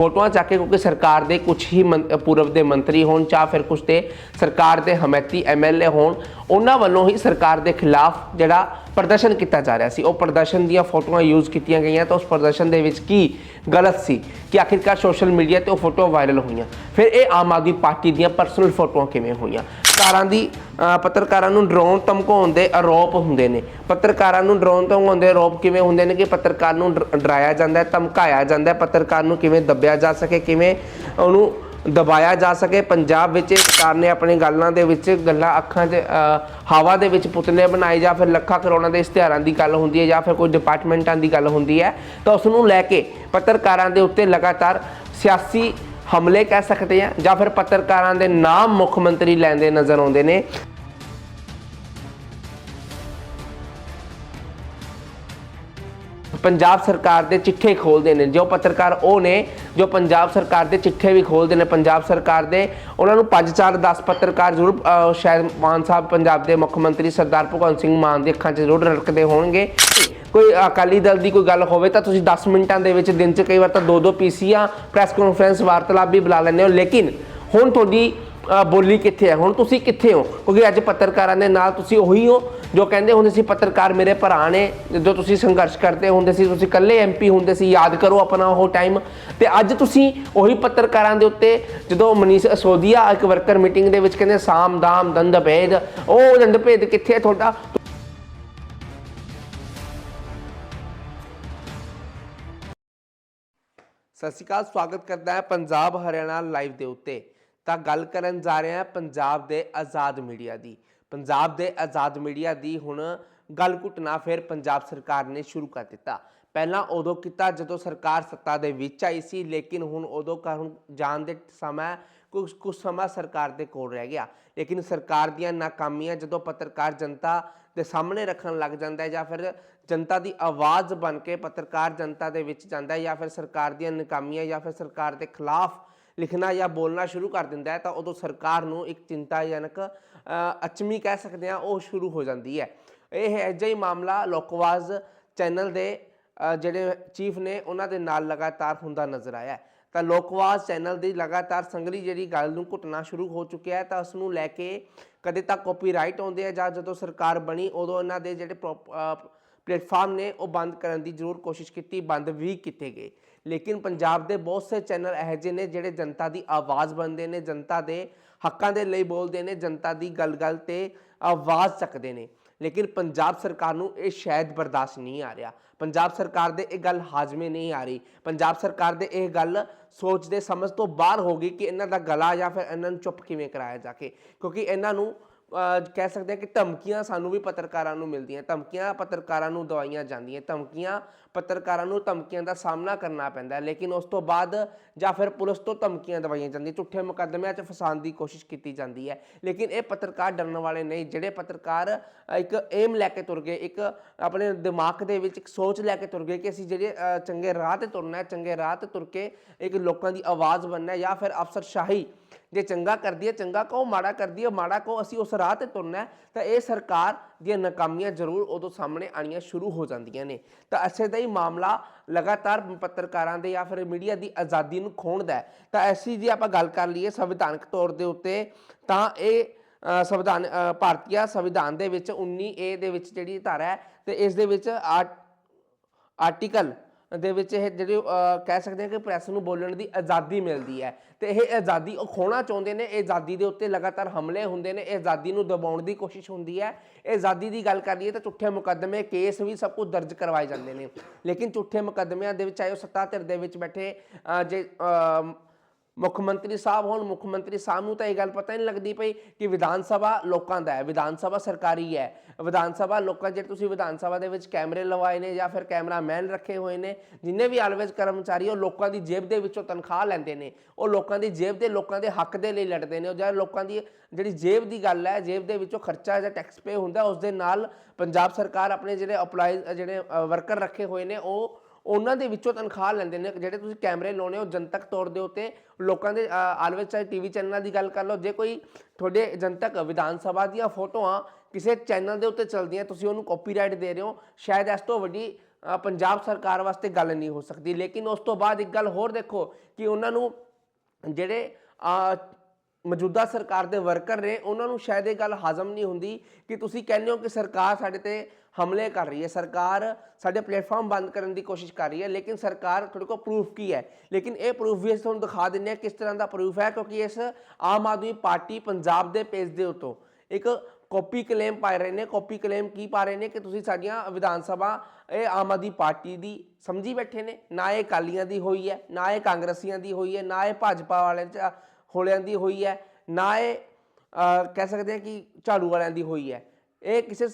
ਫੋਟੋਆਂ ਚੱਕ ਕੇ ਕਿਉਂਕਿ ਸਰਕਾਰ ਦੇ ਕੁਝ ਹੀ ਮੰ- ਪੂਰਬ ਦੇ ਮੰਤਰੀ ਹੋਣ ਜਾਂ ਫਿਰ ਕੁਝ ਤੇ ਸਰਕਾਰ ਦੇ ਹਮੈਤੀ ਐਮਐਲਏ ਹੋਣ, ਉਹਨਾਂ ਵੱਲੋਂ ਹੀ ਸਰਕਾਰ ਦੇ ਖਿਲਾਫ ਜਿਹੜਾ ਪ੍ਰਦਰਸ਼ਨ ਕੀਤਾ ਜਾ ਰਿਹਾ ਸੀ। ਉਹ ਪ੍ਰਦਰਸ਼ਨ ਦੀਆਂ ਫੋਟੋਆਂ ਯੂਜ਼ ਕੀਤੀਆਂ ਗਈਆਂ ਤਾਂ ਉਸ ਪ੍ਰਦਰਸ਼ਨ ਦੇ ਵਿੱਚ ਕੀ ਗਲਤ ਸੀ ਕਿ ਆਖਿਰਕਾਰ ਸੋਸ਼ਲ ਮੀਡੀਆ ਤੇ ਉਹ ਫੋਟੋ ਵਾਇਰਲ ਹੋਈਆਂ। ਫਿਰ ਇਹ ਆਮ ਆਦਮੀ ਪਾਰਟੀ ਦੀਆਂ ਪਰਸਨਲ ਫੋਟੋਆਂ ਕਿਵੇਂ ਹੋਈਆਂ? ਪੱਤਰਕਾਰਾਂ ਦੀ ਪੱਤਰਕਾਰਾਂ ਨੂੰ ਡਰਾਉਣ ਧਮਕਾਉਣ ਦੇ ਆਰੋਪ ਹੁੰਦੇ ਨੇ। ਪੱਤਰਕਾਰਾਂ ਨੂੰ ਡਰਾਉਣ ਧਮਕਾਉਣ ਦੇ ਆਰੋਪ ਕਿਵੇਂ ਹੁੰਦੇ ਨੇ ਕਿ ਪੱਤਰਕਾਰ ਨੂੰ ਡਰ- ਡਰਾਇਆ ਜਾਂਦਾ ਹੈ, ਧਮਕਾਇਆ ਜਾਂਦਾ ਹੈ, ਪੱਤਰਕਾਰ ਨੂੰ ਕਿਵੇਂ ਦੱਬਿਆ ਜਾ ਸਕੇ, ਕਿਵੇਂ ਉਹਨੂੰ ਦਬਾਇਆ ਜਾ ਸਕੇ। ਪੰਜਾਬ ਵਿੱਚ ਸਰਕਾਰ ਨੇ ਆਪਣੀ ਗੱਲਾਂ ਦੇ ਵਿੱਚ ਗੱਲਾਂ ਅੱਖਾਂ 'ਚ ਹਵਾ ਦੇ ਵਿੱਚ ਪੁਤਲੇ ਬਣਾਏ ਜਾਂ ਫਿਰ ਲੱਖਾਂ ਕਰੋੜਾਂ ਦੇ ਇਸ਼ਤਿਹਾਰਾਂ ਦੀ ਗੱਲ ਹੁੰਦੀ ਹੈ ਜਾਂ ਫਿਰ ਕੋਈ ਡਿਪਾਰਟਮੈਂਟਾਂ ਦੀ ਗੱਲ ਹੁੰਦੀ ਹੈ, ਤਾਂ ਉਸ ਨੂੰ ਲੈ ਕੇ ਪੱਤਰਕਾਰਾਂ ਦੇ ਉੱਤੇ ਲਗਾਤਾਰ ਸਿਆਸੀ ਹਮਲੇ ਕਹਿ ਸਕਦੇ ਆ ਜਾਂ ਫਿਰ ਪੱਤਰਕਾਰਾਂ ਦੇ ਨਾਮ ਮੁੱਖ ਮੰਤਰੀ ਲੈਂਦੇ ਨਜ਼ਰ ਆਉਂਦੇ ਨੇ। ਪੰਜਾਬ ਸਰਕਾਰ ਦੇ ਚਿੱਠੇ ਖੋਲਦੇ ਨੇ। ਜੋ ਪੱਤਰਕਾਰ ਉਹ ਨੇ, ਜੋ ਪੰਜਾਬ ਸਰਕਾਰ ਦੇ ਚਿੱਠੇ ਵੀ ਖੋਲਦੇ ਨੇ ਪੰਜਾਬ ਸਰਕਾਰ ਦੇ। ਉਹਨਾਂ ਨੂੰ 5 4 10 ਪੱਤਰਕਾਰ ਜ਼ਰੂਰ ਸ਼ਾਇਦ ਮਾਨ ਸਾਹਿਬ ਪੰਜਾਬ ਦੇ ਮੁੱਖ ਮੰਤਰੀ ਸਰਦਾਰ ਭਗਵੰਤ ਸਿੰਘ ਮਾਨ ਦੀ ਅੱਖਾਂ 'ਚ ਜ਼ਰੂਰ ਰੜਕਦੇ ਹੋਣਗੇ। ਕੋਈ ਅਕਾਲੀ ਦਲ ਦੀ ਕੋਈ ਗੱਲ ਹੋਵੇ ਤਾਂ ਤੁਸੀਂ 10 ਮਿੰਟਾਂ ਦੇ ਵਿੱਚ ਦਿਨ 'ਚ ਕਈ ਵਾਰ ਤਾਂ ਦੋ ਦੋ ਪੀਸੀਆਂ, ਪ੍ਰੈਸ ਕਾਨਫਰੰਸ, ਵਾਰਤਾਲਾਪ ਵੀ ਬੁਲਾ ਲੈਂਦੇ ਹੋ। ਲੇਕਿਨ ਹੁਣ ਤੁਹਾਡੀ ਬੋਲੀ ਕਿੱਥੇ ਹੈ? ਹੁਣ ਤੁਸੀਂ ਕਿੱਥੇ ਹੋ? ਕਿਉਂਕਿ ਅੱਜ ਪੱਤਰਕਾਰਾਂ ਦੇ ਨਾਲ ਤੁਸੀਂ ਉਹੀ ਹੋ, ਜੋ ਕਹਿੰਦੇ ਹੁੰਦੇ ਸੀ, ਪੱਤਰਕਾਰ ਮੇਰੇ ਭਰਾ ਨੇ। ਜਦੋਂ ਤੁਸੀਂ ਸੰਘਰਸ਼ ਕਰਦੇ ਹੁੰਦੇ ਸੀ, ਤੁਸੀਂ ਇਕੱਲੇ ਐਮਪੀ ਹੁੰਦੇ ਸੀ, ਯਾਦ ਕਰੋ ਆਪਣਾ ਉਹ ਟਾਈਮ। ਤੇ ਅੱਜ ਤੁਸੀਂ ਉਹੀ ਪੱਤਰਕਾਰਾਂ ਦੇ ਉੱਤੇ, ਜਦੋਂ ਮਨੀਸ਼ ਅਸੋਦੀਆ, ਇੱਕ ਵਰਕਰ ਮੀਟਿੰਗ ਦੇ ਵਿੱਚ ਕਹਿੰਦੇ, ਸਾਮ ਦਾਮ ਦੰਦ ਭੇਦ ਉਹ ਦੰਦ ਭੇਦ ਕਿੱਥੇ ਹੈ ਤੁਹਾਡਾ? ਸਤਿ ਸ਼੍ਰੀ ਅਕਾਲ, ਸਵਾਗਤ ਕਰਦਾ ਹੈ ਪੰਜਾਬ ਹਰਿਆਣਾ ਲਾਈਵ ਦੇ ਉੱਤੇ। ਤਾਂ ਗੱਲ ਕਰਨ ਜਾ ਰਹੇ ਹਾਂ ਪੰਜਾਬ ਦੇ ਆਜ਼ਾਦ ਮੀਡੀਆ ਦੀ। ਪੰਜਾਬ ਦੇ ਆਜ਼ਾਦ ਮੀਡੀਆ ਦੀ ਹੁਣ ਗੱਲ ਘੁੱਟਣਾ ਫਿਰ ਪੰਜਾਬ ਸਰਕਾਰ ਨੇ ਸ਼ੁਰੂ ਕਰ ਦਿੱਤਾ। ਪਹਿਲਾਂ ਉਦੋਂ ਕੀਤਾ ਜਦੋਂ ਸਰਕਾਰ ਸੱਤਾ ਦੇ ਵਿੱਚ ਆਈ ਸੀ, ਲੇਕਿਨ ਹੁਣ ਉਦੋਂ ਕਰਨ ਜਾਣ ਦੇ ਸਮਾਂ ਕੁਝ ਕੁਝ ਸਮਾਂ ਸਰਕਾਰ ਦੇ ਕੋਲ ਰਹਿ ਗਿਆ। ਲੇਕਿਨ ਸਰਕਾਰ ਦੀਆਂ ਨਾਕਾਮੀਆਂ ਜਦੋਂ ਪੱਤਰਕਾਰ ਜਨਤਾ ਦੇ ਸਾਹਮਣੇ ਰੱਖਣ ਲੱਗ ਜਾਂਦਾ ਹੈ ਜਾਂ ਫਿਰ ਜਨਤਾ ਦੀ ਆਵਾਜ਼ ਬਣ ਕੇ ਪੱਤਰਕਾਰ ਜਨਤਾ ਦੇ ਵਿੱਚ ਜਾਂਦਾ ਹੈ ਜਾਂ ਫਿਰ ਸਰਕਾਰ ਦੀਆਂ ਨਾਕਾਮੀਆਂ ਜਾਂ ਫਿਰ ਸਰਕਾਰ ਦੇ ਖਿਲਾਫ ਲਿਖਣਾ ਜਾਂ ਬੋਲਣਾ ਸ਼ੁਰੂ ਕਰ ਦਿੰਦਾ ਹੈ, ਤਾਂ ਉਦੋਂ ਸਰਕਾਰ ਨੂੰ ਇੱਕ ਚਿੰਤਾਜਨਕ ਅਚਮੀ ਕਹਿ ਸਕਦੇ ਹਾਂ, ਉਹ ਸ਼ੁਰੂ ਹੋ ਜਾਂਦੀ ਹੈ। ਇਹ ਹੈ ਜਿਹਾ ਹੀ ਮਾਮਲਾ ਲੋਕਵਾਜ਼ ਚੈਨਲ ਦੇ ਜਿਹੜੇ ਚੀਫ ਨੇ, ਉਹਨਾਂ ਦੇ ਨਾਲ ਲਗਾਤਾਰ ਹੁੰਦਾ ਨਜ਼ਰ ਆਇਆ ਤਾਂ ਲੋਕਵਾਜ਼ ਚੈਨਲ ਦੀ ਲਗਾਤਾਰ ਸੰਗਲੀ ਜਿਹੜੀ ਗੱਲ ਨੂੰ ਘੁੱਟਣਾ ਸ਼ੁਰੂ ਹੋ ਚੁੱਕਿਆ ਹੈ, ਤਾਂ ਉਸ ਨੂੰ ਲੈ ਕੇ ਕਦੇ ਤਾਂ ਕਾਪੀਰਾਈਟ ਆਉਂਦੇ ਆ, ਜਾਂ ਜਦੋਂ ਸਰਕਾਰ ਬਣੀ, ਉਦੋਂ ਇਹਨਾਂ ਦੇ ਜਿਹੜੇ ਪਲੇਟਫਾਰਮ ਨੇ, ਉਹ ਬੰਦ ਕਰਨ ਦੀ ਜ਼ਰੂਰ ਕੋਸ਼ਿਸ਼ ਕੀਤੀ, ਬੰਦ ਵੀ ਕੀਤੇ ਗਏ। ਲੇਕਿਨ ਪੰਜਾਬ ਦੇ ਬਹੁਤ ਸੇ ਚੈਨਲ ਇਹੋ ਜਿਹੇ ਨੇ ਜਿਹੜੇ ਜਨਤਾ ਦੀ ਆਵਾਜ਼ ਬਣਦੇ ਨੇ, ਜਨਤਾ ਦੇ ਹੱਕਾਂ ਦੇ ਲਈ ਬੋਲਦੇ ਨੇ, ਜਨਤਾ ਦੀ ਗੱਲ-ਗੱਲ ਤੇ ਆਵਾਜ਼ ਚੱਕਦੇ ਨੇ। ਲੇਕਿਨ ਪੰਜਾਬ ਸਰਕਾਰ ਨੂੰ ਇਹ ਸ਼ਾਇਦ ਬਰਦਾਸ਼ਤ ਨਹੀਂ ਆ ਰਿਹਾ। ਪੰਜਾਬ ਸਰਕਾਰ ਦੇ ਇਹ ਗੱਲ ਹਾਜ਼ਮੇ ਨਹੀਂ ਆ ਰਹੀ। ਪੰਜਾਬ ਸਰਕਾਰ ਦੇ ਇਹ ਗੱਲ ਸੋਚਦੇ ਸਮਝ ਤੋਂ ਬਾਹਰ ਹੋ ਗਈ ਕਿ ਇਹਨਾਂ ਦਾ ਗਲਾ ਜਾਂ ਫਿਰ ਇਹਨਾਂ ਨੂੰ ਚੁੱਪ ਕਿਵੇਂ ਕਰਾਇਆ ਜਾ ਕੇ ਕਿਉਂਕਿ ਇਹਨਾਂ ਨੂੰ ਕਹਿ ਸਕਦੇ ਆ ਕਿ ਧਮਕੀਆਂ ਸਾਨੂੰ ਵੀ ਪੱਤਰਕਾਰਾਂ ਨੂੰ ਮਿਲਦੀਆਂ। ਧਮਕੀਆਂ ਪੱਤਰਕਾਰਾਂ ਨੂੰ ਦਵਾਈਆਂ ਜਾਂਦੀਆਂ। ਧਮਕੀਆਂ ਪੱਤਰਕਾਰਾਂ ਨੂੰ ਧਮਕੀਆਂ ਦਾ ਸਾਹਮਣਾ ਕਰਨਾ ਪੈਂਦਾ ਹੈ। ਲੇਕਿਨ ਉਸ ਤੋਂ ਬਾਅਦ ਜਾਂ ਫਿਰ ਪੁਲਿਸ ਤੋਂ ਧਮਕੀਆਂ ਦਵਾਈਆਂ ਜਾਂਦੀਆਂ। ਝੂਠੇ ਮੁਕੱਦਮਿਆਂ 'ਚ ਫਸਾਉਣ ਦੀ ਕੋਸ਼ਿਸ਼ ਕੀਤੀ ਜਾਂਦੀ ਹੈ। ਲੇਕਿਨ ਇਹ ਪੱਤਰਕਾਰ ਡਰਨ ਵਾਲੇ ਨਹੀਂ। ਜਿਹੜੇ ਪੱਤਰਕਾਰ ਇੱਕ ਏਮ ਲੈ ਕੇ ਤੁਰ ਗਏ, ਇੱਕ ਆਪਣੇ ਦਿਮਾਗ ਦੇ ਵਿੱਚ ਇੱਕ ਸੋਚ ਲੈ ਕੇ ਤੁਰ ਗਏ ਕਿ ਅਸੀਂ ਜਿਹੜੇ ਚੰਗੇ ਰਾਹ ਤੇ ਤੁਰਨਾ ਹੈ, ਚੰਗੇ ਰਾਹ ਤੇ ਤੁਰ ਕੇ ਇੱਕ ਲੋਕਾਂ ਦੀ ਆਵਾਜ਼ ਬਣਨਾ ਹੈ ਜਾਂ ਫਿਰ ਅਫਸਰਸ਼ਾਹੀ ਜੇ ਚੰਗਾ ਕਰਦੀ ਹੈ ਚੰਗਾ ਕਹੋ ਮਾੜਾ ਕਰਦੀ ਹੈ ਮਾੜਾ ਕਹੋ ਅਸੀਂ ਉਸ ਰਾਹ ਤੇ ਤੁਰਨਾ ਤਾਂ ਇਹ ਸਰਕਾਰ ਦੀਆਂ ਨਾਕਾਮੀਆਂ ਜ਼ਰੂਰ ਉਦੋਂ ਸਾਹਮਣੇ ਆਣੀਆਂ ਸ਼ੁਰੂ ਹੋ ਜਾਂਦੀਆਂ ਨੇ। ਤਾਂ ਅਸੇ ਦਾ ਹੀ ਮਾਮਲਾ ਲਗਾਤਾਰ ਪੱਤਰਕਾਰਾਂ ਦੇ ਜਾਂ ਫਿਰ ਮੀਡੀਆ ਦੀ ਆਜ਼ਾਦੀ ਨੂੰ ਖੋਹਣਦਾ ਹੈ। ਤਾਂ ਐਸੀ ਜੇ ਆਪਾਂ ਗੱਲ ਕਰ ਲਈਏ ਸੰਵਿਧਾਨਕ ਤੌਰ ਦੇ ਉੱਤੇ ਤਾਂ ਇਹ ਸੰਵਿਧਾਨ ਅ, ਸੰਵਿਧਾਨ ਦੇ ਵਿੱਚ 19 ਏ ਦੇ ਵਿੱਚ ਜਿਹੜੀ ਧਾਰਾ ਹੈ ਤੇ ਇਸ ਦੇ ਵਿੱਚ ਆਰਟੀਕਲ ਦੇ ਵਿੱਚ ਇਹ ਜਿਹੜੇ ਕਹਿ ਸਕਦੇ ਹਾਂ ਕਿ ਪ੍ਰੈਸ ਨੂੰ ਬੋਲਣ ਦੀ ਆਜ਼ਾਦੀ ਮਿਲਦੀ ਹੈ। ਤੇ ਇਹ ਆਜ਼ਾਦੀ, ਉਹ ਖੋਣਾ ਚਾਹੁੰਦੇ ਨੇ, ਇਹ ਆਜ਼ਾਦੀ ਦੇ ਉੱਤੇ ਲਗਾਤਾਰ ਹਮਲੇ ਹੁੰਦੇ ਨੇ, ਇਹ ਆਜ਼ਾਦੀ ਨੂੰ ਦਬਾਉਣ ਦੀ ਕੋਸ਼ਿਸ਼ ਹੁੰਦੀ ਹੈ। ਇਹ ਆਜ਼ਾਦੀ ਦੀ ਗੱਲ ਕਰੀਏ ਤਾਂ ਝੂਠੇ ਮੁਕੱਦਮੇ, ਕੇਸ ਵੀ ਸਭ ਕੁਝ ਦਰਜ ਕਰਵਾਏ ਜਾਂਦੇ ਨੇ। ਲੇਕਿਨ ਝੂਠੇ ਮੁਕੱਦਮਿਆਂ ਦੇ ਵਿੱਚ, ਚਾਹੇ ਉਹ ਸੱਤਾ ਧਿਰ ਦੇ ਵਿੱਚ ਬੈਠੇ ਜੇ ਮੁੱਖ ਮੰਤਰੀ ਸਾਹਿਬ ਹੋਣ, ਮੁੱਖ ਮੰਤਰੀ ਸਾਹਿਬ ਨੂੰ ਤਾਂ ਇਹ ਗੱਲ ਪਤਾ ਹੀ ਨਹੀਂ ਲੱਗਦੀ ਪਈ ਕਿ ਵਿਧਾਨ ਸਭਾ ਲੋਕਾਂ ਦਾ ਹੈ, ਵਿਧਾਨ ਸਭਾ ਸਰਕਾਰੀ ਹੈ। ਵਿਧਾਨ ਸਭਾ ਲੋਕਾਂ ਜਿਹੜੇ ਤੁਸੀਂ ਵਿਧਾਨ ਸਭਾ ਦੇ ਵਿੱਚ ਕੈਮਰੇ ਲਵਾਏ ਨੇ ਜਾਂ ਫਿਰ ਕੈਮਰਾਮੈਨ ਰੱਖੇ ਹੋਏ ਨੇ, ਜਿੰਨੇ ਵੀ ਆਲਵੇਜ਼ ਕਰਮਚਾਰੀ, ਉਹ ਲੋਕਾਂ ਦੀ ਜੇਬ ਦੇ ਵਿੱਚੋਂ ਤਨਖਾਹ ਲੈਂਦੇ ਨੇ। ਉਹ ਲੋਕਾਂ ਦੀ ਜੇਬ ਦੇ, ਲੋਕਾਂ ਦੇ ਹੱਕ ਦੇ ਲਈ ਲੜਦੇ ਨੇ। ਉਹ ਜਾਂ ਲੋਕਾਂ ਦੀ ਜਿਹੜੀ ਜੇਬ ਦੀ ਗੱਲ ਹੈ, ਜੇਬ ਦੇ ਵਿੱਚੋਂ ਖਰਚਾ ਜਾਂ ਟੈਕਸ ਪੇ ਹੁੰਦਾ, ਉਸ ਦੇ ਨਾਲ ਪੰਜਾਬ ਸਰਕਾਰ ਆਪਣੇ ਜਿਹੜੇ ਅਪਲਾਈ ਜਿਹੜੇ ਵਰਕਰ ਰੱਖੇ ਹੋਏ ਨੇ, ਉਹ ਉਹਨਾਂ ਦੇ ਵਿੱਚੋਂ ਤਨਖਾਹ ਲੈਂਦੇ ਨੇ, ਜਿਹੜੇ ਤੁਸੀਂ ਕੈਮਰੇ ਲਾਉਣੇ ਹੋ ਜਨਤਕ ਤੌਰ ਦੇ ਉੱਤੇ, ਲੋਕਾਂ ਦੇ ਆਲਵੇਜ਼ ਚਾਹੇ ਟੀਵੀ ਚੈਨਲਾਂ ਦੀ ਗੱਲ ਕਰ ਲਓ, ਜੇ ਕੋਈ ਤੁਹਾਡੇ ਜਨਤਕ ਵਿਧਾਨ ਸਭਾ ਦੀਆਂ ਫੋਟੋਆਂ ਕਿਸੇ ਚੈਨਲ ਦੇ ਉੱਤੇ ਚੱਲਦੀਆਂ, ਤੁਸੀਂ ਉਹਨੂੰ ਕਾਪੀਰਾਈਟ ਦੇ ਰਹੇ ਹੋ, ਸ਼ਾਇਦ ਇਸ ਤੋਂ ਵੱਡੀ ਪੰਜਾਬ ਸਰਕਾਰ ਵਾਸਤੇ ਗੱਲ ਨਹੀਂ ਹੋ ਸਕਦੀ। ਲੇਕਿਨ ਉਸ ਤੋਂ ਬਾਅਦ ਇੱਕ ਗੱਲ ਹੋਰ ਦੇਖੋ ਕਿ ਉਹਨਾਂ ਨੂੰ ਜਿਹੜੇ ਮੌਜੂਦਾ ਸਰਕਾਰ ਦੇ ਵਰਕਰ ਨੇ, ਉਹਨਾਂ ਨੂੰ ਸ਼ਾਇਦ ਇਹ ਗੱਲ ਹਾਜ਼ਮ ਨਹੀਂ ਹੁੰਦੀ ਕਿ ਤੁਸੀਂ ਕਹਿੰਦੇ ਹੋ ਕਿ ਸਰਕਾਰ ਸਾਡੇ ਤੇ ਹਮਲੇ ਕਰ ਰਹੀ ਹੈ। ਸਰਕਾਰ ਸਾਡੇ ਪਲੇਟਫਾਰਮ ਬੰਦ ਕਰਨ ਦੀ ਕੋਸ਼ਿਸ਼ ਕਰ ਰਹੀ ਹੈ, ਲੇਕਿਨ ਸਰਕਾਰ ਤੁਹਾਡੇ ਕੋਲ ਪ੍ਰੂਫ ਕੀ ਹੈ? ਲੇਕਿਨ ਇਹ ਪ੍ਰੂਫ ਵੀ ਅਸੀਂ ਤੁਹਾਨੂੰ ਦਿਖਾ ਦਿੰਦੇ ਹਾਂ ਕਿਸ ਤਰ੍ਹਾਂ ਦਾ ਪ੍ਰੂਫ ਹੈ, ਕਿਉਂਕਿ ਇਸ ਆਮ ਆਦਮੀ ਪਾਰਟੀ ਪੰਜਾਬ ਦੇ ਪੇਜ ਦੇ ਉੱਤੋਂ ਇੱਕ ਕਾਪੀ ਕਲੇਮ ਪਾ ਰਹੇ ਨੇ। ਕਾਪੀ ਕਲੇਮ ਕੀ ਪਾ ਰਹੇ ਨੇ ਕਿ ਤੁਸੀਂ ਸਾਡੀਆਂ ਵਿਧਾਨ ਸਭਾ, ਇਹ ਆਮ ਆਦਮੀ ਪਾਰਟੀ ਦੀ ਸਮਝੀ ਬੈਠੇ ਨੇ। ਨਾ ਇਹ ਅਕਾਲੀਆਂ ਦੀ ਹੋਈ ਹੈ, ਨਾ ਇਹ ਕਾਂਗਰਸੀਆਂ ਦੀ ਹੋਈ ਹੈ, ਨਾ ਇਹ ਭਾਜਪਾ ਵਾਲਿਆਂ ਚ, ਹੋਲਿਆਂ ਦੀ ਹੋਈ ਹੈ, ਨਾ ਇਹ ਕਹਿ ਸਕਦੇ ਹਾਂ ਕਿ ਝਾੜੂ ਵਾਲਿਆਂ ਦੀ ਹੋਈ ਹੈ। ਇਹ ਕਿਸੇ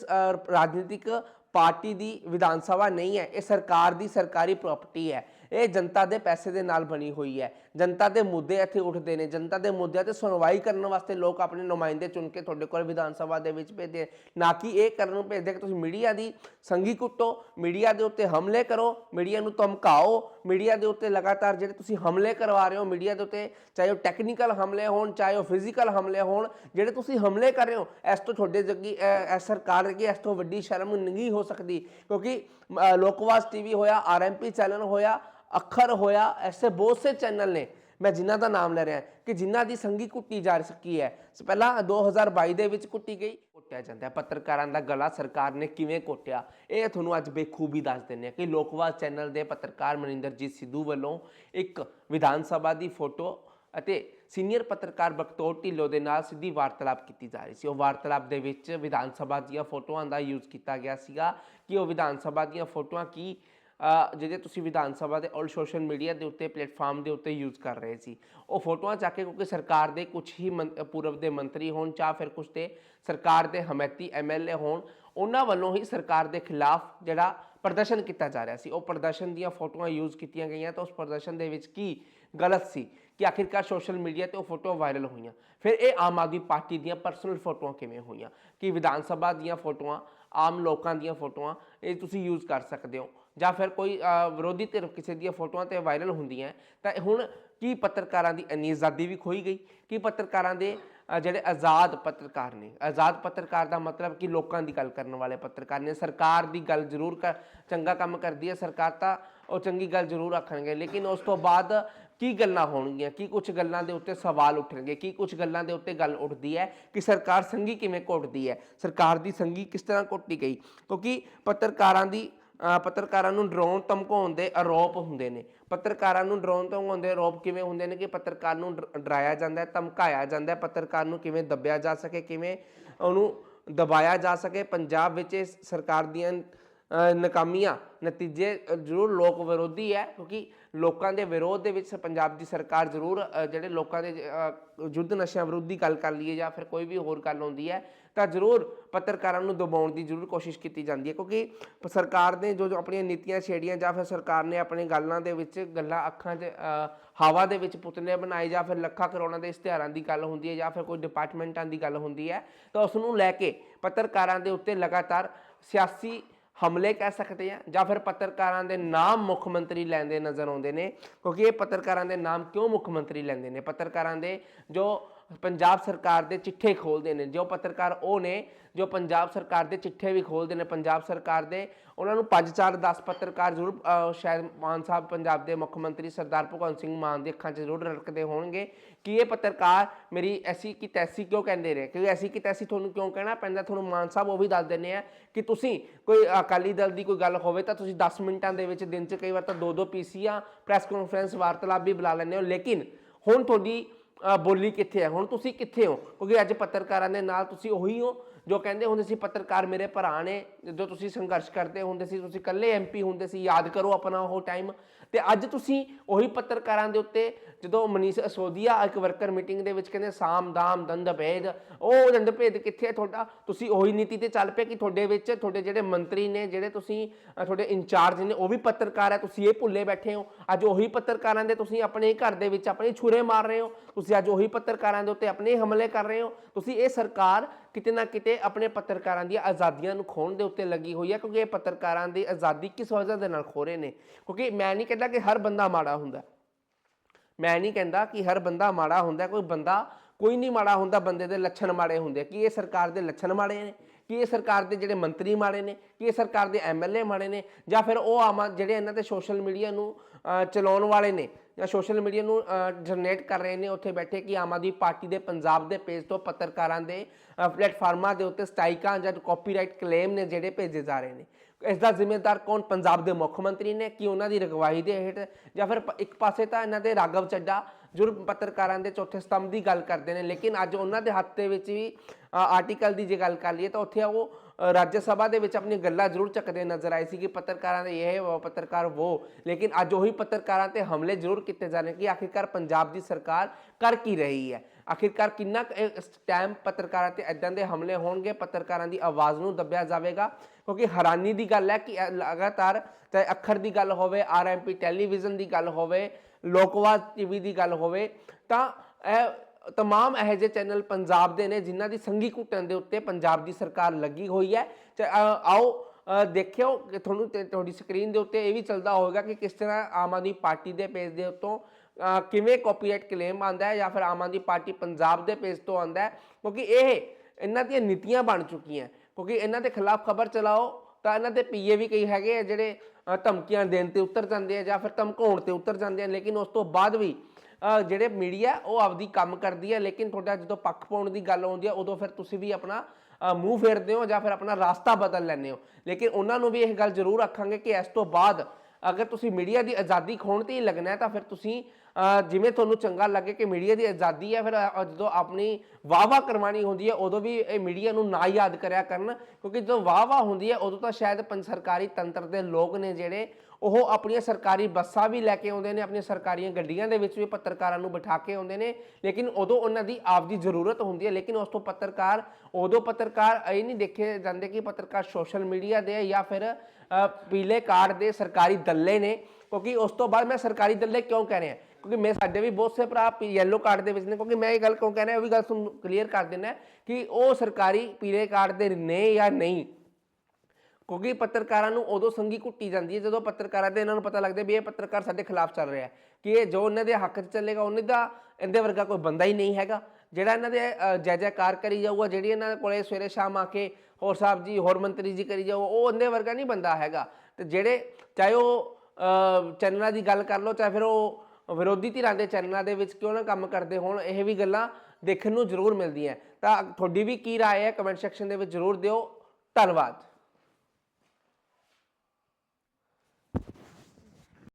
ਰਾਜਨੀਤਿਕ ਪਾਰਟੀ ਦੀ ਵਿਧਾਨ ਸਭਾ ਨਹੀਂ ਹੈ, ਇਹ ਸਰਕਾਰ ਦੀ ਸਰਕਾਰੀ ਪ੍ਰਾਪਰਟੀ ਹੈ। ਇਹ ਜਨਤਾ ਦੇ ਪੈਸੇ ਦੇ ਨਾਲ ਬਣੀ ਹੋਈ ਹੈ। ਜਨਤਾ ਦੇ ਮੁੱਦੇ ਇੱਥੇ ਉੱਠਦੇ ਨੇ। ਜਨਤਾ ਦੇ ਮੁੱਦਿਆਂ ਤੇ ਸੁਣਵਾਈ ਕਰਨ ਵਾਸਤੇ ਲੋਕ ਆਪਣੇ ਨੁਮਾਇੰਦੇ ਚੁਣ ਕੇ ਤੁਹਾਡੇ ਕੋਲ ਵਿਧਾਨ ਸਭਾ ਦੇ ਵਿੱਚ ਭੇਜਦੇ ਨਾ। ਕਿ ਇਹ ਕਰਨ ਨੂੰ ਭੇਜਦੇ ਕਿ ਤੁਸੀਂ ਮੀਡੀਆ ਦੀ ਸੰਗੀ ਕੁੱਟੋ ਮੀਡੀਆ ਦੇ ਉੱਤੇ ਹਮਲੇ ਕਰੋ ਮੀਡੀਆ ਨੂੰ ਧਮਕਾਓ ਮੀਡੀਆ ਦੇ ਉੱਤੇ ਲਗਾਤਾਰ ਜਿਹੜੇ ਤੁਸੀਂ ਹਮਲੇ ਕਰਵਾ ਰਹੇ ਹੋ ਮੀਡੀਆ ਦੇ ਉੱਤੇ ਚਾਹੇ ਉਹ ਟੈਕਨੀਕਲ ਹਮਲੇ ਹੋਣ ਚਾਹੇ ਉਹ ਫਿਜ਼ੀਕਲ ਹਮਲੇ ਹੋਣ ਜਿਹੜੇ ਤੁਸੀਂ ਹਮਲੇ ਕਰ ਰਹੇ ਹੋ ਇਸ ਤੋਂ ਤੁਹਾਡੇ ਜੱਗੀ ਸਰਕਾਰ ਅੱਗੇ ਇਸ ਤੋਂ ਵੱਡੀ ਸ਼ਰਮ ਨਹੀਂ ਹੋ ਸਕਦੀ। ਕਿਉਂਕਿ ਅ, ਲੋਕਵਾਸ ਟੀਵੀ ਹੋਇਆ ਆਰਐਮਪੀ ਚੈਨਲ ਹੋਇਆ ਅੱਖਰ ਹੋਇਆ, ਐਸੇ ਬਹੁਤ ਸੇ ਚੈਨਲ ਨੇ, ਮੈਂ ਜਿਨ੍ਹਾਂ ਦਾ ਨਾਮ ਲੈ ਰਿਹਾ, ਕਿ ਜਿਨ੍ਹਾਂ ਦੀ ਸੰਗੀ ਕੁੱਟੀ ਜਾ ਸਕੀ ਹੈ। ਸ- ਪਹਿਲਾਂ 2022 ਦੇ ਵਿੱਚ ਕੁੱਟੀ ਗਈ, ਕੁੱਟਿਆ ਜਾਂਦਾ ਪੱਤਰਕਾਰਾਂ ਦਾ ਗਲਾ ਸਰਕਾਰ ਨੇ ਕਿਵੇਂ ਕੁੱਟਿਆ? ਇਹ ਤੁਹਾਨੂੰ ਅੱਜ ਬੇਖੂਬੀ ਦੱਸ ਦਿੰਦੇ ਹਾਂ ਕਿ ਲੋਕਵਾਦ ਚੈਨਲ ਦੇ ਪੱਤਰਕਾਰ ਮਨਿੰਦਰਜੀਤ ਸਿੱਧੂ ਵੱਲੋਂ ਇੱਕ ਵਿਧਾਨ ਸਭਾ ਦੀ ਫੋਟੋ ਅਤੇ ਸੀਨੀਅਰ ਪੱਤਰਕਾਰ ਬਖਤੌਰ ਢਿੱਲੋਂ ਦੇ ਨਾਲ ਸਿੱਧੀ ਵਾਰਤਾਲਾਪ ਕੀਤੀ ਜਾ ਰਹੀ ਸੀ। ਉਹ ਵਾਰਤਾਲਾਪ ਦੇ ਵਿੱਚ ਵਿਧਾਨ ਸਭਾ ਦੀਆਂ ਫੋਟੋਆਂ ਦਾ ਯੂਜ਼ ਕੀਤਾ ਗਿਆ ਸੀਗਾ ਕਿ ਉਹ ਵਿਧਾਨ ਸਭਾ ਦੀਆਂ ਫੋਟੋਆਂ ਕੀ ਜਿਹੜੇ ਤੁਸੀਂ ਵਿਧਾਨ ਸਭਾ ਦੇ ਔਰ ਸੋਸ਼ਲ ਮੀਡੀਆ ਦੇ ਉੱਤੇ ਪਲੇਟਫਾਰਮ ਦੇ ਉੱਤੇ ਯੂਜ਼ ਕਰ ਰਹੇ ਸੀ। ਉਹ ਫੋਟੋਆਂ ਚੱਕ ਕੇ ਕਿਉਂਕਿ ਸਰਕਾਰ ਦੇ ਕੁਝ ਹੀ ਮੰ- ਪੂਰਬ ਦੇ ਮੰਤਰੀ ਹੋਣ ਜਾਂ ਫਿਰ ਕੁਝ ਤੇ ਸਰਕਾਰ ਦੇ ਹਮੈਤੀ ਐਮਐਲਏ ਹੋਣ, ਉਹਨਾਂ ਵੱਲੋਂ ਹੀ ਸਰਕਾਰ ਦੇ ਖਿਲਾਫ ਜਿਹੜਾ ਪ੍ਰਦਰਸ਼ਨ ਕੀਤਾ ਜਾ ਰਿਹਾ ਸੀ। ਉਹ ਪ੍ਰਦਰਸ਼ਨ ਦੀਆਂ ਫੋਟੋਆਂ ਯੂਜ਼ ਕੀਤੀਆਂ ਗਈਆਂ ਤਾਂ ਉਸ ਪ੍ਰਦਰਸ਼ਨ ਦੇ ਵਿੱਚ ਕੀ ਗਲਤ ਸੀ ਕਿ ਆਖਿਰਕਾਰ ਸੋਸ਼ਲ ਮੀਡੀਆ ਤੇ ਉਹ ਫੋਟੋ ਵਾਇਰਲ ਹੋਈਆਂ। ਫਿਰ ਇਹ ਆਮ ਆਦਮੀ ਪਾਰਟੀ ਦੀਆਂ ਪਰਸਨਲ ਫੋਟੋਆਂ ਕਿਵੇਂ ਹੋਈਆਂ? ਕਿ ਵਿਧਾਨ ਸਭਾ ਦੀਆਂ ਫੋਟੋਆਂ ਆਮ ਲੋਕਾਂ ਦੀਆਂ ਫੋਟੋਆਂ ਇਹ ਤੁਸੀਂ ਯੂਜ਼ ਕਰ ਸਕਦੇ ਹੋ। ਜਾਂ ਫਿਰ ਕੋਈ ਵਿਰੋਧੀ ਧਿਰ ਕਿਸੇ ਦੀਆਂ ਫੋਟੋਆਂ ਤੇ ਵਾਇਰਲ ਹੁੰਦੀਆਂ, ਤਾਂ ਹੁਣ ਕੀ ਪੱਤਰਕਾਰਾਂ ਦੀ ਇੰਨੀ ਆਜ਼ਾਦੀ ਵੀ ਖੋਈ ਗਈ? ਕੀ ਪੱਤਰਕਾਰਾਂ ਦੇ ਜਿਹੜੇ ਆਜ਼ਾਦ ਪੱਤਰਕਾਰ ਨੇ, ਆਜ਼ਾਦ ਪੱਤਰਕਾਰ ਦਾ ਮਤਲਬ ਕਿ ਲੋਕਾਂ ਦੀ ਗੱਲ ਕਰਨ ਵਾਲੇ ਪੱਤਰਕਾਰ ਨੇ? ਸਰਕਾਰ ਦੀ ਗੱਲ ਜ਼ਰੂਰ ਕਰ ਚੰਗਾ ਕੰਮ ਕਰਦੀ ਹੈ, ਸਰਕਾਰ ਤਾਂ ਉਹ ਚੰਗੀ ਗੱਲ ਜ਼ਰੂਰ ਆਖਣਗੇ, ਲੇਕਿਨ ਉਸ ਤੋਂ ਬਾਅਦ ਕੀ ਗੱਲਾਂ ਹੋਣਗੀਆਂ? ਕੀ ਕੁਝ ਗੱਲਾਂ ਦੇ ਉੱਤੇ ਸਵਾਲ ਉੱਠਣਗੇ? ਕੀ ਕੁਝ ਗੱਲਾਂ ਦੇ ਉੱਤੇ ਗੱਲ ਉੱਠਦੀ ਹੈ ਕਿ ਸਰਕਾਰ ਸੰਗੀ ਕਿਵੇਂ ਘੋਟਦੀ ਹੈ? ਸਰਕਾਰ ਦੀ ਸੰਗੀ ਕਿਸ ਤਰ੍ਹਾਂ ਘੋਟੀ ਗਈ? ਕਿਉਂਕਿ ਪੱਤਰਕਾਰਾਂ ਦੀ ਪੱਤਰਕਾਰਾਂ ਨੂੰ ਡਰਾਉਣ ਧਮਕਾਉਣ ਦੇ ਆਰੋਪ ਹੁੰਦੇ ਨੇ। ਪੱਤਰਕਾਰਾਂ ਨੂੰ ਡਰਾਉਣ ਧਮਕਾਉਣ ਦੇ ਆਰੋਪ ਕਿਵੇਂ ਹੁੰਦੇ ਨੇ ਕਿ ਪੱਤਰਕਾਰ ਨੂੰ ਡਰਾਇਆ ਜਾਂਦਾ ਹੈ, ਧਮਕਾਇਆ ਜਾਂਦਾ ਹੈ, ਪੱਤਰਕਾਰ ਨੂੰ ਕਿਵੇਂ ਦੱਬਿਆ ਜਾ ਸਕੇ, ਕਿਵੇਂ ਉਹਨੂੰ ਦਬਾਇਆ ਜਾ ਸਕੇ? ਪੰਜਾਬ ਵਿੱਚ ਇਹ ਸਰਕਾਰ ਦੀਆਂ ਨਕਾਮੀਆਂ, ਨਤੀਜੇ ਜ਼ਰੂਰ ਲੋਕ ਵਿਰੋਧੀ ਹੈ, ਕਿਉਂਕਿ ਲੋਕਾਂ ਦੇ ਵਿਰੋਧ ਦੇ ਵਿੱਚ ਪੰਜਾਬ ਦੀ ਸਰਕਾਰ ਜ਼ਰੂਰ ਜਿਹੜੇ ਲੋਕਾਂ ਦੇ ਯੁੱਧ ਨਸ਼ਿਆਂ ਵਿਰੋਧੀ ਗੱਲ ਕਰ ਲਈਏ ਜਾਂ ਫਿਰ ਕੋਈ ਵੀ ਹੋਰ ਗੱਲ ਹੁੰਦੀ ਹੈ, ਤਾਂ ਜ਼ਰੂਰ ਪੱਤਰਕਾਰਾਂ ਨੂੰ ਦਬਾਉਣ ਦੀ ਜ਼ਰੂਰ ਕੋਸ਼ਿਸ਼ ਕੀਤੀ ਜਾਂਦੀ ਹੈ, ਕਿਉਂਕਿ ਸਰਕਾਰ ਨੇ ਜੋ ਜੋ ਆਪਣੀਆਂ ਨੀਤੀਆਂ ਛੇੜੀਆਂ ਜਾਂ ਫਿਰ ਸਰਕਾਰ ਨੇ ਆਪਣੇ ਗੱਲਾਂ ਦੇ ਵਿੱਚ ਗੱਲਾਂ ਅੱਖਾਂ 'ਚ ਹਵਾ ਦੇ ਵਿੱਚ ਪੁਤਲੇ ਬਣਾਏ ਜਾਂ ਫਿਰ ਲੱਖਾਂ ਕਰੋੜਾਂ ਦੇ ਇਸ਼ਤਿਹਾਰਾਂ ਦੀ ਗੱਲ ਹੁੰਦੀ ਹੈ ਜਾਂ ਫਿਰ ਕੋਈ ਡਿਪਾਰਟਮੈਂਟਾਂ ਦੀ ਗੱਲ ਹੁੰਦੀ ਹੈ, ਤਾਂ ਉਸ ਨੂੰ ਲੈ ਕੇ ਪੱਤਰਕਾਰਾਂ ਦੇ ਉੱਤੇ ਲਗਾਤਾਰ ਸਿਆਸੀ ਹਮਲੇ ਕਹਿ ਸਕਦੇ ਆ ਜਾਂ ਫਿਰ ਪੱਤਰਕਾਰਾਂ ਦੇ ਨਾਮ ਮੁੱਖ ਮੰਤਰੀ ਲੈਂਦੇ ਨਜ਼ਰ ਆਉਂਦੇ ਨੇ, ਕਿਉਂਕਿ ਇਹ ਪੱਤਰਕਾਰਾਂ ਦੇ ਨਾਮ ਕਿਉਂ ਮੁੱਖ ਮੰਤਰੀ ਲੈਂਦੇ ਨੇ? ਪੱਤਰਕਾਰਾਂ ਦੇ ਜੋ ਪੰਜਾਬ ਸਰਕਾਰ ਦੇ ਚਿੱਠੇ ਖੋਲਦੇ ਨੇ। ਜੋ ਪੱਤਰਕਾਰ ਉਹ ਨੇ ਜੋ ਪੰਜਾਬ ਸਰਕਾਰ ਦੇ ਚਿੱਠੇ ਵੀ ਖੋਲਦੇ ਨੇ ਪੰਜਾਬ ਸਰਕਾਰ ਦੇ। ਉਹਨਾਂ ਨੂੰ 5 4 10 ਪੱਤਰਕਾਰ ਜ਼ਰੂਰ ਅਹ, ਸ਼ਾਇਦ ਮਾਨ ਸਾਹਿਬ ਪੰਜਾਬ ਦੇ ਮੁੱਖ ਮੰਤਰੀ ਸਰਦਾਰ ਭਗਵੰਤ ਸਿੰਘ ਮਾਨ ਦੇ ਅੱਖਾਂ 'ਚ ਜ਼ਰੂਰ ਰੜਕਦੇ ਹੋਣਗੇ। ਕਿ ਇਹ ਪੱਤਰਕਾਰ ਮੇਰੀ ਐਸੀ ਕਿ ਤੈਸੀ ਕਿਉਂ ਕਹਿੰਦੇ ਨੇ? ਕਿਉਂਕਿ ਐਸੀ ਕਿ ਤੈਸੀ ਤੁਹਾਨੂੰ ਕਿਉਂ ਕਹਿਣਾ ਪੈਂਦਾ? ਤੁਹਾਨੂੰ ਮਾਨ ਸਾਹਿਬ ਉਹ ਵੀ ਦੱਸ ਦਿੰਦੇ ਆ ਕਿ ਤੁਸੀਂ ਕੋਈ ਅਕਾਲੀ ਦਲ ਦੀ ਕੋਈ ਗੱਲ ਹੋਵੇ ਤਾਂ ਤੁਸੀਂ 10 ਮਿੰਟਾਂ ਦੇ ਵਿੱਚ ਦਿਨ 'ਚ ਕਈ ਵਾਰ ਤਾਂ ਦੋ ਦੋ ਪੀਸੀਆਂ ਪ੍ਰੈਸ ਕਾਨਫਰੰਸ ਵਾਰਤਾਲਾਪ ਵੀ ਬੁਲਾ ਲੈਂਦੇ ਹੋ। ਲੇਕਿਨ ਹੁਣ ਤੁਹਾਡੀ ਬੋਲੀ ਕਿੱਥੇ ਹੈ? ਹੁਣ ਤੁਸੀਂ ਕਿੱਥੇ ਹੋ? ਕਿਉਂਕਿ ਅੱਜ ਪੱਤਰਕਾਰਾਂ ਦੇ ਨਾਲ ਤੁਸੀਂ ਉਹੀ ਹੋ। ਜੋ ਕਹਿੰਦੇ ਹੁੰਦੇ ਸੀ ਪੱਤਰਕਾਰ ਮੇਰੇ ਭਰਾ ਨੇ, ਜਦੋਂ ਤੁਸੀਂ ਸੰਘਰਸ਼ ਕਰਦੇ ਹੁੰਦੇ ਸੀ, ਤੁਸੀਂ ਇਕੱਲੇ ਐਮਪੀ ਹੁੰਦੇ ਸੀ, ਯਾਦ ਕਰੋ ਆਪਣਾ ਉਹ ਟਾਈਮ ਤੇ ਅੱਜ ਤੁਸੀਂ ਉਹੀ ਪੱਤਰਕਾਰਾਂ ਦੇ ਉੱਤੇ, ਜਦੋਂ ਮਨੀਸ਼ ਅਸੋਦੀਆ ਇੱਕ ਵਰਕਰ ਮੀਟਿੰਗ ਦੇ ਵਿੱਚ ਕਹਿੰਦੇ, ਸਾਮ ਦਾਮ ਦੰਦ ਭੇਦ। ਉਹ ਦੰਦ ਭੇਦ ਕਿੱਥੇ ਹੈ ਤੁਹਾਡਾ? ਤੁਸੀਂ ਉਹੀ ਨੀਤੀ ਤੇ ਚੱਲ ਪਏ ਕਿ ਤੁਹਾਡੇ ਵਿੱਚ ਤੁਹਾਡੇ ਜਿਹੜੇ ਮੰਤਰੀ ਨੇ, ਜਿਹੜੇ ਤੁਸੀਂ ਤੁਹਾਡੇ ਇੰਚਾਰਜ ਨੇ, ਉਹ ਵੀ ਪੱਤਰਕਾਰ ਹੈ। ਤੁਸੀਂ ਇਹ ਭੁੱਲੇ ਬੈਠੇ ਹੋ। ਅੱਜ ਉਹੀ ਪੱਤਰਕਾਰਾਂ ਦੇ ਤੁਸੀਂ ਆਪਣੇ ਘਰ ਦੇ ਵਿੱਚ ਆਪਣੇ ਛੁਰੇ ਮਾਰ ਰਹੇ ਹੋ। ਤੁਸੀਂ ਅੱਜ ਉਹੀ ਪੱਤਰਕਾਰਾਂ ਦੇ ਉੱਤੇ ਆਪਣੇ ਹਮਲੇ ਕਰ ਰਹੇ ਹੋ। ਤੁਸੀਂ ਇਹ ਸਰਕਾਰ ਕਿਤੇ ਨਾ ਕਿਤੇ ਆਪਣੇ ਪੱਤਰਕਾਰਾਂ ਦੀਆਂ ਆਜ਼ਾਦੀਆਂ ਨੂੰ ਖੋਣ ਦੇ ਉੱਤੇ ਲੱਗੀ ਹੋਈ ਹੈ ਕਿਉਂਕਿ ਇਹ ਪੱਤਰਕਾਰਾਂ ਦੀ ਆਜ਼ਾਦੀ ਕਿਸ ਵਜ੍ਹਾ ਦੇ ਨਾਲ ਖੋ ਰਹੇ ਨੇ? ਕਿਉਂਕਿ ਮੈਂ ਨਹੀਂ ਕਹਿੰਦਾ ਕਿ ਹਰ ਬੰਦਾ ਮਾੜਾ ਹੁੰਦਾ। ਮੈਂ ਨਹੀਂ ਕਹਿੰਦਾ ਕਿ ਹਰ ਬੰਦਾ ਮਾੜਾ ਹੁੰਦਾ, ਕੋਈ ਬੰਦਾ, ਕੋਈ ਨਹੀਂ ਮਾੜਾ ਹੁੰਦਾ, ਬੰਦੇ ਦੇ ਲੱਛਣ ਮਾੜੇ ਹੁੰਦੇ ਕਿ ਇਹ ਸਰਕਾਰ ਦੇ ਲੱਛਣ ਮਾੜੇ ਨੇ? ਕਿ ਇਹ ਸਰਕਾਰ ਦੇ ਜਿਹੜੇ ਮੰਤਰੀ ਮਾੜੇ ਨੇ, ਕਿ ਇਹ ਸਰਕਾਰ ਦੇ ਐਮਐਲਏ ਮਾੜੇ ਨੇ, ਜਾਂ ਫਿਰ ਉਹ ਆਮ ਜਿਹੜੇ ਇਹਨਾਂ ਤੇ ਸੋਸ਼ਲ ਮੀਡੀਆ ਨੂੰ ਚਲਾਉਣ ਵਾਲੇ ਨੇ, ਜਾਂ ਸੋਸ਼ਲ ਮੀਡੀਆ ਨੂੰ ਜਨਰੇਟ ਕਰ ਰਹੇ ਨੇ, ਉੱਥੇ ਬੈਠੇ ਕਿ ਆਮ ਆਦਮੀ ਪਾਰਟੀ ਦੇ ਪੰਜਾਬ ਦੇ ਪੇਜ ਤੋਂ ਪੱਤਰਕਾਰਾਂ ਦੇ ਪਲੇਟਫਾਰਮਾਂ ਦੇ ਉੱਤੇ ਸਟਾਈਕਾਂ ਜਾਂ ਕਾਪੀਰਾਈਟ ਕਲੇਮ ਨੇ ਜਿਹੜੇ ਭੇਜੇ ਜਾ ਰਹੇ ਨੇ। ਇਸ ਦਾ ਜ਼ਿੰਮੇਦਾਰ ਕੌਣ? ਪੰਜਾਬ ਦੇ ਮੁੱਖ ਮੰਤਰੀ ਨੇ, ਕਿ ਉਹਨਾਂ ਦੀ ਰਗਵਾਈ ਦੇ ਹੇਠ, ਜਾਂ ਫਿਰ ਇੱਕ ਪਾਸੇ ਤਾਂ ਇਹਨਾਂ ਦੇ ਰਾਘਵ ਚੱਡਾ ਜੋ ਪੱਤਰਕਾਰਾਂ ਦੇ ਚੌਥੇ ਸਤੰਭ ਦੀ ਗੱਲ ਕਰਦੇ ਨੇ, ਲੇਕਿਨ ਅੱਜ ਉਹਨਾਂ ਦੇ ਹੱਥ ਦੇ ਵਿੱਚ ਵੀ ਆਰਟੀਕਲ ਦੀ ਜੇ ਗੱਲ ਕਰ ਲਈਏ ਤਾਂ ਉੱਥੇ ਉਹ ਰਾਜ ਸਭਾ ਦੇ ਵਿੱਚ ਆਪਣੀ ਗੱਲਾਂ ਜ਼ਰੂਰ ਚੱਕਦੇ ਨਜ਼ਰ ਆਏ ਸੀ ਕਿ ਪੱਤਰਕਾਰਾਂ ਦੇ ਇਹ ਉਹ ਪੱਤਰਕਾਰ ਉਹ ਲੇਕਿਨ ਅੱਜ ਉਹੀ ਪੱਤਰਕਾਰਾਂ ਤੇ ਹਮਲੇ ਜ਼ਰੂਰ ਕੀਤੇ ਜਾ ਕਿ ਆਖਿਰਕਾਰ ਪੰਜਾਬ ਦੀ ਸਰਕਾਰ ਕਰ ਕੀ ਰਹੀ ਹੈ? ਆਖਿਰਕਾਰ ਕਿੰਨਾ ਕੁ ਟਾਈਮ ਪੱਤਰਕਾਰਾਂ ਤੇ ਇਦਾਂ ਦੇ ਹਮਲੇ ਹੋਣਗੇ? ਪੱਤਰਕਾਰਾਂ ਦੀ ਆਵਾਜ਼ ਨੂੰ ਦੱਬਿਆ ਜਾਵੇਗਾ? ਕਿਉਂਕਿ ਹੈਰਾਨੀ ਦੀ ਗੱਲ ਹੈ ਕਿ ਲਗਾਤਾਰ ਚਾਹੇ ਅੱਖਰ ਦੀ ਗੱਲ ਹੋਵੇ ਆਰਐਮਪੀ ਟੈਲੀਵਿਜ਼ਨ ਦੀ ਗੱਲ ਹੋਵੇ ਲੋਕਵਾਦ ਟੀਵੀ ਦੀ ਗੱਲ ਹੋਵੇ ਤਾਂ ਇਹ ਤਮਾਮ ਇਹੋ ਜਿਹੇ ਚੈਨਲ ਪੰਜਾਬ ਦੇ ਨੇ ਜਿਨ੍ਹਾਂ ਦੀ ਸੰਗੀ ਘੁੱਟਣ ਦੇ ਉੱਤੇ ਪੰਜਾਬ ਦੀ ਸਰਕਾਰ ਲੱਗੀ ਹੋਈ ਹੈ। ਤੇ, ਆਓ ਦੇਖਿਓ ਕਿ ਤੁਹਾਨੂੰ ਤੁਹਾਡੀ ਸਕਰੀਨ ਦੇ ਉੱਤੇ ਇਹ ਵੀ ਚੱਲਦਾ ਹੋਵੇਗਾ ਕਿ ਕਿਸ ਤਰ੍ਹਾਂ ਆਮ ਆਦਮੀ ਪਾਰਟੀ ਦੇ ਪੇਜ ਦੇ ਉੱਤੋਂ ਕਿਵੇਂ ਕਾਪੀਰਾਈਟ ਕਲੇਮ ਆਂਦਾ ਹੈ ਜਾਂ ਫਿਰ ਆਮ ਆਦਮੀ ਪਾਰਟੀ ਪੰਜਾਬ ਦੇ ਪੇਜ ਤੋਂ ਆਂਦਾ ਹੈ। ਕਿਉਂਕਿ ਇਹ ਇਹਨਾਂ ਦੀਆਂ ਨੀਤੀਆਂ ਬਣ ਚੁੱਕੀਆਂ। ਕਿਉਂਕਿ ਇਹਨਾਂ ਦੇ ਖਿਲਾਫ ਖਬਰ ਚਲਾਓ ਤਾਂ ਇਹਨਾਂ ਦੇ ਪੀਏ ਵੀ ਕਈ ਹੈਗੇ ਆ ਜਿਹੜੇ ਧਮਕੀਆਂ ਦੇਣ ਤੇ ਉਤਰ ਜਾਂਦੇ ਆ ਜਾਂ ਫਿਰ ਧਮਕਾਉਣ ਤੇ ਉਤਰ ਜਾਂਦੇ ਆ, ਲੇਕਿਨ ਉਸ ਤੋਂ ਬਾਅਦ ਵੀ ਜਿਹੜੇ ਮੀਡੀਆ ਉਹ ਆਪਦੀ ਕੰਮ ਕਰਦੀ ਹੈ ਲੇਕਿਨ ਤੁਹਾਡਾ ਜਦੋਂ ਪੱਖ ਪਾਉਣ ਦੀ ਗੱਲ ਆਉਂਦੀ ਹੈ ਉਦੋਂ ਫਿਰ ਤੁਸੀਂ ਵੀ ਆਪਣਾ ਮੂੰਹ ਫੇਰਦੇ ਹੋ ਜਾਂ ਫਿਰ ਆਪਣਾ ਰਾਸਤਾ ਬਦਲ ਲੈਂਦੇ ਹੋ। ਲੇਕਿਨ ਉਹਨਾਂ ਨੂੰ ਵੀ ਇਹ ਗੱਲ ਜ਼ਰੂਰ ਆਖਾਂਗੇ ਕਿ ਇਸ ਤੋਂ ਬਾਅਦ ਅਗਰ ਤੁਸੀਂ ਮੀਡੀਆ ਦੀ ਆਜ਼ਾਦੀ ਖੋਣ ਤੇ ਹੀ ਲੱਗਣਾ ਹੈ, ਤਾਂ ਫਿਰ ਤੁਸੀਂ ਜਿਵੇਂ ਤੁਹਾਨੂੰ ਚੰਗਾ ਲੱਗੇ ਕਿ ਮੀਡੀਆ ਦੀ ਆਜ਼ਾਦੀ ਹੈ, ਫਿਰ ਜਦੋਂ ਆਪਣੀ ਵਾਹ-ਵਾਹ ਕਰਵਾਣੀ ਹੁੰਦੀ ਹੈ, ਉਦੋਂ ਵੀ ਇਹ ਮੀਡੀਆ ਨੂੰ ਨਾ ਯਾਦ ਕਰਿਆ ਕਰਨ, ਕਿਉਂਕਿ ਜਦੋਂ ਵਾਹ-ਵਾਹ ਹੁੰਦੀ ਹੈ, ਉਦੋਂ ਤਾਂ ਸ਼ਾਇਦ ਪੰਜ ਸਰਕਾਰੀ ਤੰਤਰ ਦੇ ਲੋਕ ਨੇ ਜਿਹੜੇ ਉਹ ਆਪਣੀਆਂ ਸਰਕਾਰੀ ਬੱਸਾਂ ਵੀ ਲੈ ਕੇ ਆਉਂਦੇ ਨੇ, ਆਪਣੀਆਂ ਸਰਕਾਰੀਆਂ ਗੱਡੀਆਂ ਦੇ ਵਿੱਚ ਵੀ ਪੱਤਰਕਾਰਾਂ ਨੂੰ ਬਿਠਾ ਕੇ ਆਉਂਦੇ ਨੇ, ਲੇਕਿਨ ਉਦੋਂ ਉਹਨਾਂ ਦੀ ਆਪਦੀ ਜ਼ਰੂਰਤ ਹੁੰਦੀ ਹੈ, ਲੇਕਿਨ ਉਸ ਤੋਂ ਪੱਤਰਕਾਰ, ਉਦੋਂ ਪੱਤਰਕਾਰ ਇਹ ਨਹੀਂ ਦੇਖੇ ਜਾਂਦੇ ਕਿ ਪੱਤਰਕਾਰ ਸੋਸ਼ਲ ਮੀਡੀਆ ਦੇ ਜਾਂ ਫਿਰ ਪੀਲੇ ਕਾਰਡ ਦੇ ਸਰਕਾਰੀ ਦੱਲੇ ਨੇ, ਕਿਉਂਕਿ ਉਸ ਤੋਂ ਬਾਅਦ ਮੈਂ ਸਰਕਾਰੀ ਦੱਲੇ ਕਿਉਂ ਕਹਿ ਰਿਹਾ? ਕਿਉਂਕਿ ਮੈਂ ਸਾਡੇ ਵੀ ਬਹੁਤ ਸੇ ਭਰਾ ਯੈਲੋ ਕਾਰਡ ਦੇ ਵਿੱਚ ਨੇ ਕਿਉਂਕਿ ਮੈਂ ਇਹ ਗੱਲ ਕਿਉਂ ਕਹਿ ਰਿਹਾ ਉਹ ਵੀ ਗੱਲ ਤੁਹਾਨੂੰ ਕਲੀਅਰ ਕਰ ਦੇਣਾ ਕਿ ਉਹ ਸਰਕਾਰੀ ਪੀਲੇ ਕਾਰਡ ਦੇ ਨੇ ਜਾਂ ਨਹੀਂ। ਕਿਉਂਕਿ ਪੱਤਰਕਾਰਾਂ ਨੂੰ ਉਦੋਂ ਸੰਗੀ ਕੁੱਟੀ ਜਾਂਦੀ ਹੈ ਜਦੋਂ ਪੱਤਰਕਾਰਾਂ ਦੇ ਇਹਨਾਂ ਨੂੰ ਪਤਾ ਲੱਗਦਾ ਵੀ ਇਹ ਪੱਤਰਕਾਰ ਸਾਡੇ ਖਿਲਾਫ ਚੱਲ ਰਿਹਾ ਹੈ ਕਿ ਇਹ ਜੋ ਉਹਨਾਂ ਦੇ ਹੱਕ 'ਚ ਚੱਲੇਗਾ ਉਹਨਾਂ ਦਾ ਇਹਦੇ ਵਰਗਾ ਕੋਈ ਬੰਦਾ ਹੀ ਨਹੀਂ ਹੈਗਾ। ਜਿਹੜਾ ਇਹਨਾਂ ਦੇ ਜੈ ਜੈਕਾਰ ਕਰੀ ਜਾਊਗਾ ਜਿਹੜੀ ਇਹਨਾਂ ਦੇ ਕੋਲੇ ਸਵੇਰੇ ਸ਼ਾਮ ਆ ਕੇ ਹੋਰ ਸਾਹਿਬ ਜੀ ਹੋਰ ਮੰਤਰੀ ਜੀ ਕਰੀ ਜਾਓ ਉਹ ਉਹਦੇ ਵਰਗਾ ਨਹੀਂ ਬੰਦਾ ਹੈਗਾ। ਤੇ ਜਿਹੜੇ ਚਾਹੇ ਉਹ ਅ, ਚੈਨਲਾਂ ਦੀ ਗੱਲ ਕਰ ਲਓ ਚਾਹੇ ਫਿਰ ਉਹ ਵਿਰੋਧੀ ਧਿਰਾਂ ਦੇ ਚੈਨਲਾਂ ਦੇ ਵਿੱਚ ਕਿਉਂ ਨਾ ਕੰਮ ਕਰਦੇ ਹੋਣ ਇਹ ਵੀ ਗੱਲਾਂ ਦੇਖਣ ਨੂੰ ਜ਼ਰੂਰ ਮਿਲਦੀਆਂ ਤਾਂ ਤੁਹਾਡੀ ਵੀ ਕੀ رائے ਹੈ ਕਮੈਂਟ ਸੈਕਸ਼ਨ ਦੇ ਵਿੱਚ ਜ਼ਰੂਰ ਦਿਓ ਧੰਨਵਾਦ